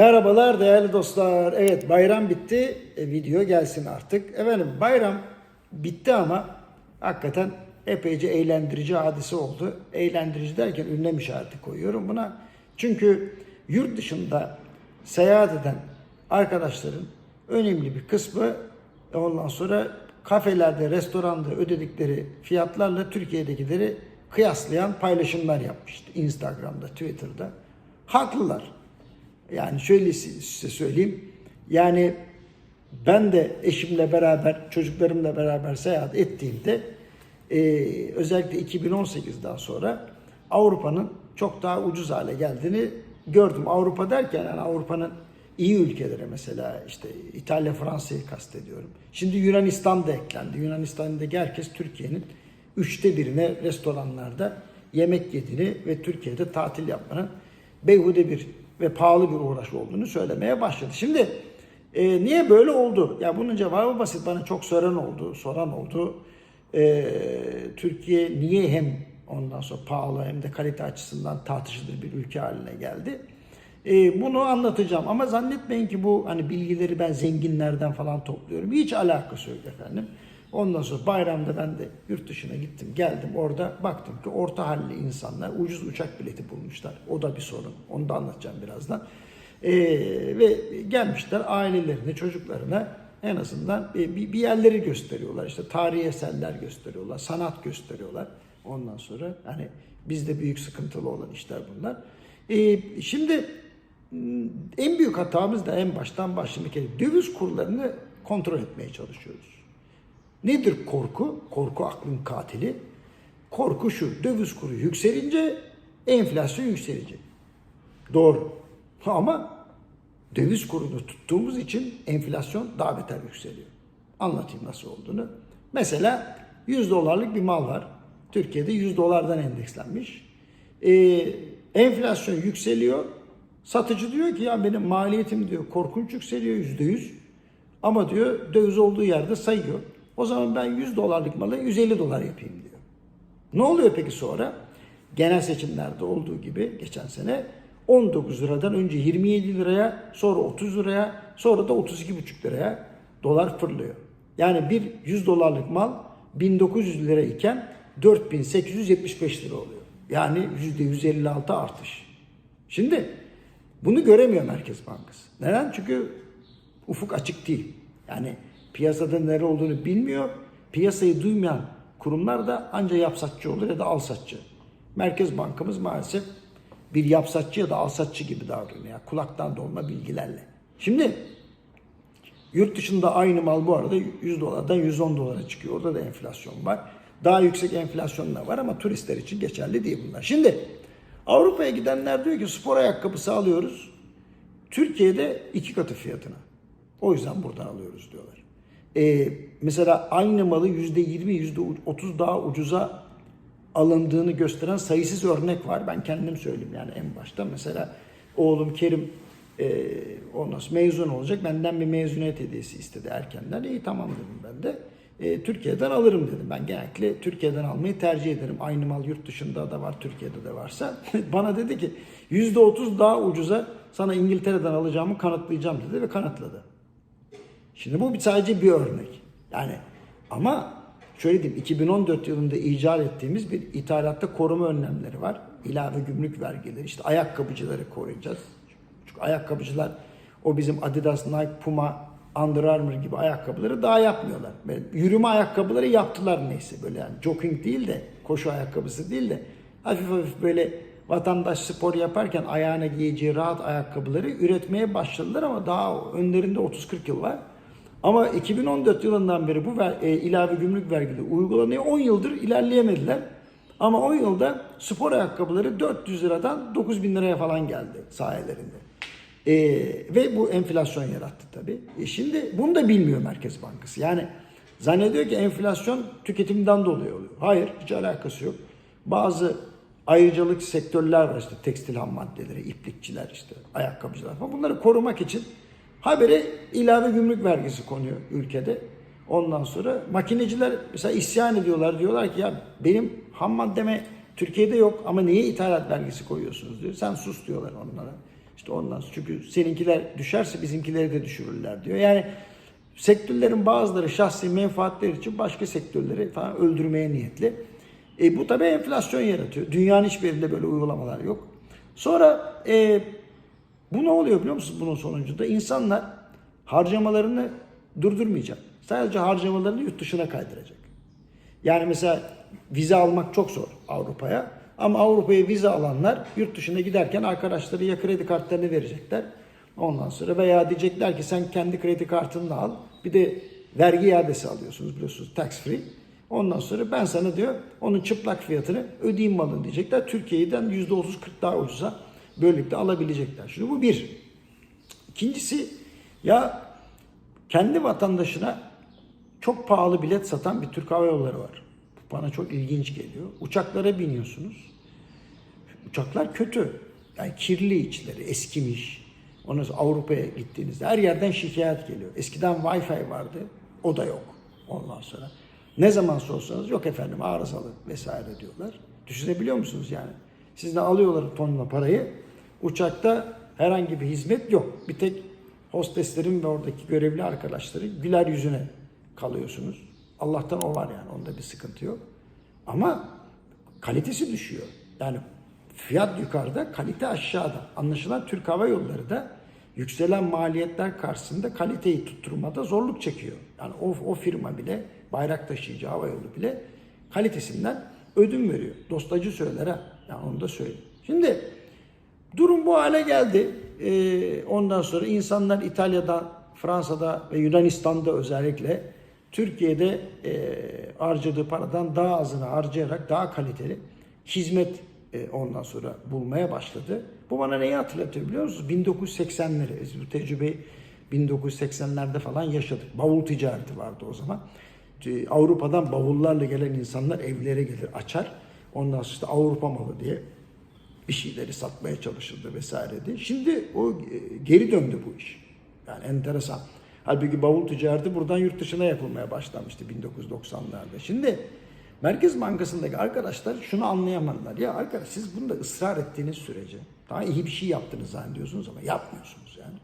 Merhabalar değerli dostlar. Evet bayram bitti. E, video gelsin artık. Efendim bayram bitti ama hakikaten epeyce eğlendirici hadise oldu. Eğlendirici derken ünlem işareti koyuyorum buna. Çünkü yurt dışında seyahat eden arkadaşların önemli bir kısmı ondan sonra kafelerde, restoranda ödedikleri fiyatlarla Türkiye'dekileri kıyaslayan paylaşımlar yapmıştı. Instagram'da, Twitter'da. Haklılar. Yani şöyle size söyleyeyim. Yani ben de eşimle beraber, çocuklarımla beraber seyahat ettiğimde e, özellikle 2018'den sonra Avrupa'nın çok daha ucuz hale geldiğini gördüm. Avrupa derken yani Avrupa'nın iyi ülkeleri mesela işte İtalya, Fransa'yı kastediyorum. Şimdi Yunanistan da eklendi. Yunanistan'daki herkes Türkiye'nin üçte birine restoranlarda yemek yediğini ve Türkiye'de tatil yapmanın beyhude bir ve pahalı bir uğraş olduğunu söylemeye başladı. Şimdi e, niye böyle oldu? Ya bunun cevabı basit. Bana çok soran oldu, soran oldu. E, Türkiye niye hem ondan sonra pahalı hem de kalite açısından tartışılır bir ülke haline geldi? E, bunu anlatacağım ama zannetmeyin ki bu hani bilgileri ben zenginlerden falan topluyorum. Hiç alakası yok efendim. Ondan sonra bayramda ben de yurt dışına gittim geldim orada baktım ki orta halli insanlar ucuz uçak bileti bulmuşlar. O da bir sorun. Onu da anlatacağım birazdan. Ee, ve gelmişler ailelerine çocuklarına en azından bir, bir yerleri gösteriyorlar. İşte tarihi eserler gösteriyorlar, sanat gösteriyorlar. Ondan sonra hani bizde büyük sıkıntılı olan işler bunlar. Ee, şimdi en büyük hatamız da en baştan başlamak döviz kurlarını kontrol etmeye çalışıyoruz. Nedir korku? Korku aklın katili. Korku şu, döviz kuru yükselince enflasyon yükselecek. Doğru. Ama döviz kurunu tuttuğumuz için enflasyon daha beter yükseliyor. Anlatayım nasıl olduğunu. Mesela 100 dolarlık bir mal var. Türkiye'de 100 dolardan endekslenmiş. Ee, enflasyon yükseliyor. Satıcı diyor ki ya benim maliyetim diyor korkunç yükseliyor %100. Ama diyor döviz olduğu yerde sayıyor. O zaman ben 100 dolarlık malı 150 dolar yapayım diyor. Ne oluyor peki sonra? Genel seçimlerde olduğu gibi geçen sene 19 liradan önce 27 liraya, sonra 30 liraya, sonra da 32,5 liraya dolar fırlıyor. Yani bir 100 dolarlık mal 1900 lira iken 4875 lira oluyor. Yani %156 artış. Şimdi bunu göremiyor Merkez Bankası. Neden? Çünkü ufuk açık değil. Yani piyasada nere olduğunu bilmiyor. Piyasayı duymayan kurumlar da ancak yapsatçı olur ya da alsatçı. Merkez Bankamız maalesef bir yapsatçı ya da alsatçı gibi davranıyor. Yani kulaktan dolma bilgilerle. Şimdi yurt dışında aynı mal bu arada 100 dolardan 110 dolara çıkıyor. Orada da enflasyon var. Daha yüksek enflasyon da var ama turistler için geçerli değil bunlar. Şimdi Avrupa'ya gidenler diyor ki spor ayakkabısı alıyoruz. Türkiye'de iki katı fiyatına. O yüzden buradan alıyoruz diyorlar. Ee, mesela aynı malı yüzde yirmi, yüzde otuz daha ucuza alındığını gösteren sayısız örnek var. Ben kendim söyleyeyim yani en başta. Mesela oğlum Kerim e, ondan mezun olacak. Benden bir mezuniyet hediyesi istedi erkenden. İyi tamam dedim ben de. E, Türkiye'den alırım dedim. Ben genellikle Türkiye'den almayı tercih ederim. Aynı mal yurt dışında da var, Türkiye'de de varsa. Bana dedi ki yüzde otuz daha ucuza sana İngiltere'den alacağımı kanıtlayacağım dedi ve kanıtladı. Şimdi bu sadece bir örnek. Yani ama şöyle diyeyim 2014 yılında icat ettiğimiz bir ithalatta koruma önlemleri var. İlave gümrük vergileri işte ayakkabıcıları koruyacağız. Çünkü ayakkabıcılar o bizim Adidas, Nike, Puma, Under Armour gibi ayakkabıları daha yapmıyorlar. Yürüme ayakkabıları yaptılar neyse böyle yani jogging değil de koşu ayakkabısı değil de hafif hafif böyle vatandaş spor yaparken ayağına giyeceği rahat ayakkabıları üretmeye başladılar ama daha önlerinde 30-40 yıl var. Ama 2014 yılından beri bu ver, e, ilave gümrük vergileri uygulanıyor. 10 yıldır ilerleyemediler. Ama 10 yılda spor ayakkabıları 400 liradan 9000 liraya falan geldi sayelerinde. E, ve bu enflasyon yarattı tabii. E şimdi bunu da bilmiyor Merkez Bankası. Yani zannediyor ki enflasyon tüketimden dolayı oluyor. Hayır hiç alakası yok. Bazı ayrıcalık sektörler var işte tekstil ham maddeleri, iplikçiler işte ayakkabıcılar falan. Bunları korumak için Habere ilave gümrük vergisi konuyor ülkede. Ondan sonra makineciler mesela isyan ediyorlar. Diyorlar ki ya benim ham maddeme Türkiye'de yok ama niye ithalat vergisi koyuyorsunuz diyor. Sen sus diyorlar onlara. İşte ondan sonra çünkü seninkiler düşerse bizimkileri de düşürürler diyor. Yani sektörlerin bazıları şahsi menfaatleri için başka sektörleri falan öldürmeye niyetli. E, bu tabii enflasyon yaratıyor. Dünyanın hiçbir yerinde böyle uygulamalar yok. Sonra e, bu ne oluyor biliyor musunuz bunun sonucunda? İnsanlar harcamalarını durdurmayacak. Sadece harcamalarını yurt dışına kaydıracak. Yani mesela vize almak çok zor Avrupa'ya. Ama Avrupa'ya vize alanlar yurt dışına giderken arkadaşları ya kredi kartlarını verecekler. Ondan sonra veya diyecekler ki sen kendi kredi kartını da al. Bir de vergi iadesi alıyorsunuz biliyorsunuz tax free. Ondan sonra ben sana diyor onun çıplak fiyatını ödeyeyim malın diyecekler. Türkiye'den %30-40 daha ucuza böylelikle alabilecekler. Şimdi bu bir. İkincisi ya kendi vatandaşına çok pahalı bilet satan bir Türk Hava Yolları var. Bu bana çok ilginç geliyor. Uçaklara biniyorsunuz. Uçaklar kötü. Yani kirli içleri, eskimiş. Ondan sonra Avrupa'ya gittiğinizde her yerden şikayet geliyor. Eskiden Wi-Fi vardı. O da yok ondan sonra. Ne zaman sorsanız yok efendim arızalı vesaire diyorlar. Düşünebiliyor musunuz yani? Sizden alıyorlar tonla parayı. Uçakta herhangi bir hizmet yok. Bir tek hosteslerin ve oradaki görevli arkadaşları güler yüzüne kalıyorsunuz. Allah'tan o var yani onda bir sıkıntı yok. Ama kalitesi düşüyor. Yani fiyat yukarıda, kalite aşağıda. Anlaşılan Türk Hava Yolları da yükselen maliyetler karşısında kaliteyi tutturmada zorluk çekiyor. Yani o, o firma bile, bayrak taşıyıcı hava yolu bile kalitesinden ödün veriyor. Dostacı söyler ha. Yani onu da söyleyeyim. Şimdi durum bu hale geldi. Ee, ondan sonra insanlar İtalya'da, Fransa'da ve Yunanistan'da özellikle Türkiye'de e, harcadığı paradan daha azını harcayarak daha kaliteli hizmet e, ondan sonra bulmaya başladı. Bu bana neyi hatırlatıyor biliyor musunuz? 1980'leri. Biz bu tecrübeyi 1980'lerde falan yaşadık. Bavul ticareti vardı o zaman. Avrupa'dan bavullarla gelen insanlar evlere gelir, açar. Ondan sonra işte Avrupa malı diye bir şeyleri satmaya çalışıldı vesaireydi. Şimdi o e, geri döndü bu iş. Yani enteresan. Halbuki bavul ticareti buradan yurt dışına yapılmaya başlamıştı 1990'larda. Şimdi Merkez Bankası'ndaki arkadaşlar şunu anlayamadılar. Ya arkadaş siz bunda ısrar ettiğiniz sürece daha iyi bir şey yaptınız zannediyorsunuz ama yapmıyorsunuz yani.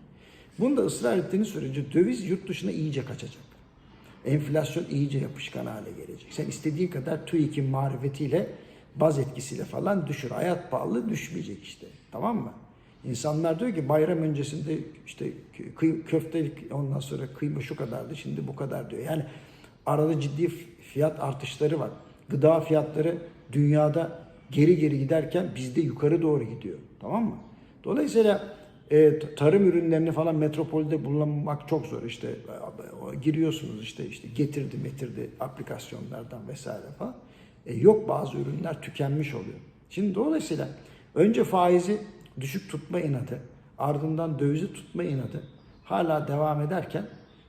Bunda ısrar ettiğiniz sürece döviz yurt dışına iyice kaçacak. Enflasyon iyice yapışkan hale gelecek. Sen istediğin kadar TÜİK'in marifetiyle baz etkisiyle falan düşür. Hayat pahalı düşmeyecek işte. Tamam mı? İnsanlar diyor ki bayram öncesinde işte köfte ondan sonra kıyma şu kadardı şimdi bu kadar diyor. Yani arada ciddi fiyat artışları var. Gıda fiyatları dünyada geri geri giderken bizde yukarı doğru gidiyor. Tamam mı? Dolayısıyla e, tarım ürünlerini falan metropolde bulunmak çok zor. İşte giriyorsunuz işte işte getirdi metirdi aplikasyonlardan vesaire falan. E, yok bazı ürünler tükenmiş oluyor. Şimdi dolayısıyla önce faizi düşük tutma inadı, ardından dövizi tutma inadı hala devam ederken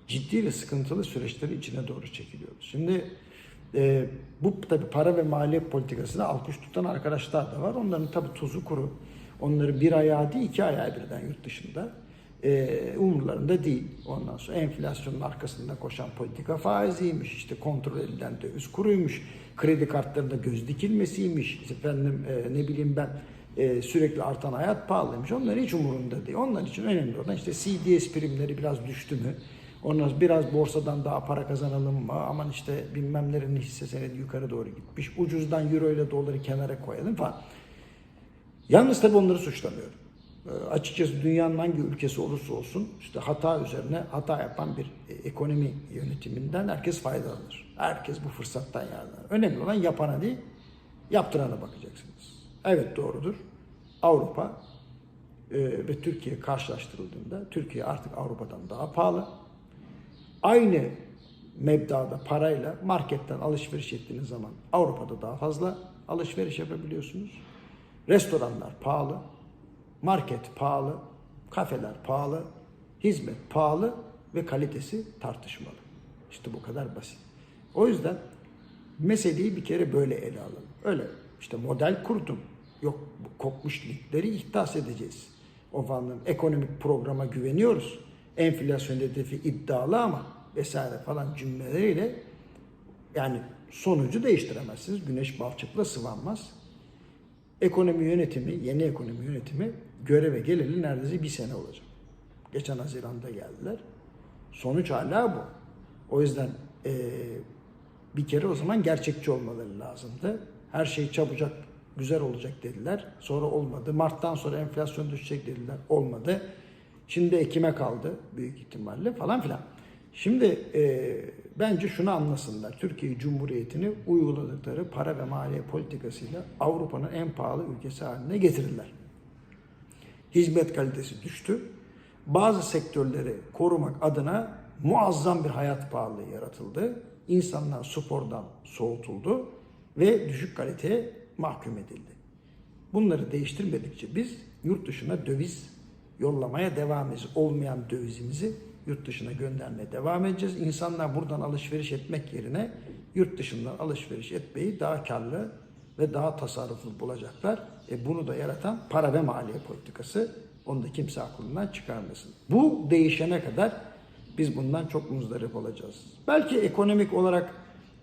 ciddi ve sıkıntılı süreçleri içine doğru çekiliyoruz. Şimdi e, bu tabi para ve maliye politikasına alkış tutan arkadaşlar da var. Onların tabi tuzu kuru. Onları bir ayağı değil iki ayağı birden yurt dışında. E, umurlarında değil. Ondan sonra enflasyonun arkasında koşan politika faiziymiş. işte kontrol edilen döviz kuruymuş. Kredi kartlarında göz dikilmesiymiş. Efendim e, ne bileyim ben e, sürekli artan hayat pahalıymış. Onların hiç umurunda değil. Onlar için önemli olan işte CDS primleri biraz düştü mü? Ondan biraz borsadan daha para kazanalım mı? Aman işte bilmemlerin hisse senedi yukarı doğru gitmiş. Ucuzdan euro ile doları kenara koyalım falan. Yalnız tabii onları suçlamıyorum. E, açıkçası dünyanın hangi ülkesi olursa olsun işte hata üzerine hata yapan bir e, ekonomi yönetiminden herkes faydalanır. Herkes bu fırsattan yararlanır. Önemli olan yapana değil, yaptırana bakacaksınız. Evet doğrudur. Avrupa e, ve Türkiye karşılaştırıldığında Türkiye artık Avrupa'dan daha pahalı. Aynı mebdada parayla marketten alışveriş ettiğiniz zaman Avrupa'da daha fazla alışveriş yapabiliyorsunuz. Restoranlar pahalı, market pahalı, kafeler pahalı, hizmet pahalı ve kalitesi tartışmalı. İşte bu kadar basit. O yüzden meseleyi bir kere böyle ele alalım. Öyle işte model kurdum. Yok kopmuş ligleri ihdas edeceğiz. O falan ekonomik programa güveniyoruz. Enflasyon hedefi iddialı ama vesaire falan cümleleriyle yani sonucu değiştiremezsiniz. Güneş balçıkla sıvanmaz. Ekonomi yönetimi, yeni ekonomi yönetimi göreve geleli neredeyse bir sene olacak. Geçen Haziran'da geldiler. Sonuç hala bu. O yüzden eee, bir kere o zaman gerçekçi olmaları lazımdı. Her şey çabucak güzel olacak dediler. Sonra olmadı. Mart'tan sonra enflasyon düşecek dediler. Olmadı. Şimdi Ekim'e kaldı büyük ihtimalle falan filan. Şimdi eee, bence şunu anlasınlar. Türkiye Cumhuriyeti'ni uyguladıkları para ve maliye politikasıyla Avrupa'nın en pahalı ülkesi haline getirdiler hizmet kalitesi düştü. Bazı sektörleri korumak adına muazzam bir hayat pahalılığı yaratıldı. İnsanlar spordan soğutuldu ve düşük kaliteye mahkum edildi. Bunları değiştirmedikçe biz yurt dışına döviz yollamaya devam edeceğiz. Olmayan dövizimizi yurt dışına göndermeye devam edeceğiz. İnsanlar buradan alışveriş etmek yerine yurt dışından alışveriş etmeyi daha karlı ve daha tasarruflu bulacaklar. E bunu da yaratan para ve maliye politikası. Onu da kimse aklından çıkarmasın. Bu değişene kadar biz bundan çok muzdarip olacağız. Belki ekonomik olarak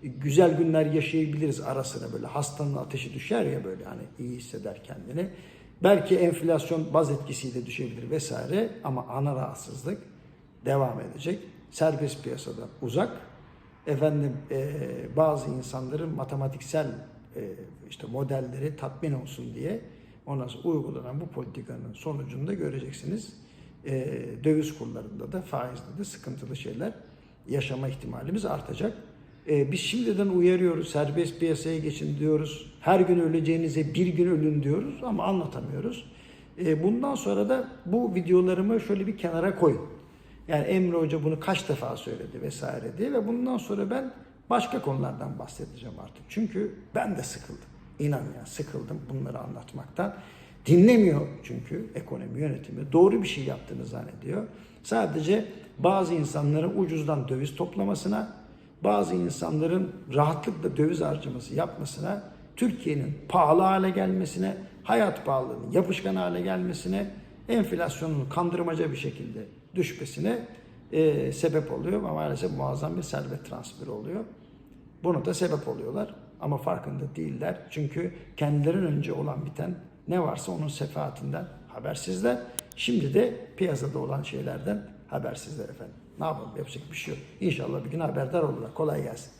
güzel günler yaşayabiliriz arasına böyle hastanın ateşi düşer ya böyle hani iyi hisseder kendini. Belki enflasyon baz etkisiyle düşebilir vesaire ama ana rahatsızlık devam edecek. Serbest piyasadan uzak. Efendim eee, bazı insanların matematiksel işte modelleri tatmin olsun diye ondan sonra uygulanan bu politikanın sonucunda göreceksiniz. Eee, döviz kurlarında da faizde de sıkıntılı şeyler yaşama ihtimalimiz artacak. Eee, biz şimdiden uyarıyoruz, serbest piyasaya geçin diyoruz. Her gün öleceğinize bir gün ölün diyoruz ama anlatamıyoruz. Bundan sonra da bu videolarımı şöyle bir kenara koyun. Yani Emre Hoca bunu kaç defa söyledi vesaire diye ve bundan sonra ben başka konulardan bahsedeceğim artık. Çünkü ben de sıkıldım. İnan ya sıkıldım bunları anlatmaktan. Dinlemiyor çünkü ekonomi yönetimi. Doğru bir şey yaptığını zannediyor. Sadece bazı insanların ucuzdan döviz toplamasına, bazı insanların rahatlıkla döviz harcaması yapmasına, Türkiye'nin pahalı hale gelmesine, hayat pahalılığının yapışkan hale gelmesine, enflasyonun kandırmaca bir şekilde düşmesine e, sebep oluyor ama maalesef muazzam bir servet transferi oluyor. Bunu da sebep oluyorlar ama farkında değiller. Çünkü kendilerinin önce olan biten ne varsa onun sefaatinden habersizler. Şimdi de piyasada olan şeylerden habersizler efendim. Ne yapalım yapacak bir şey yok. İnşallah bir gün haberdar olurlar. Kolay gelsin.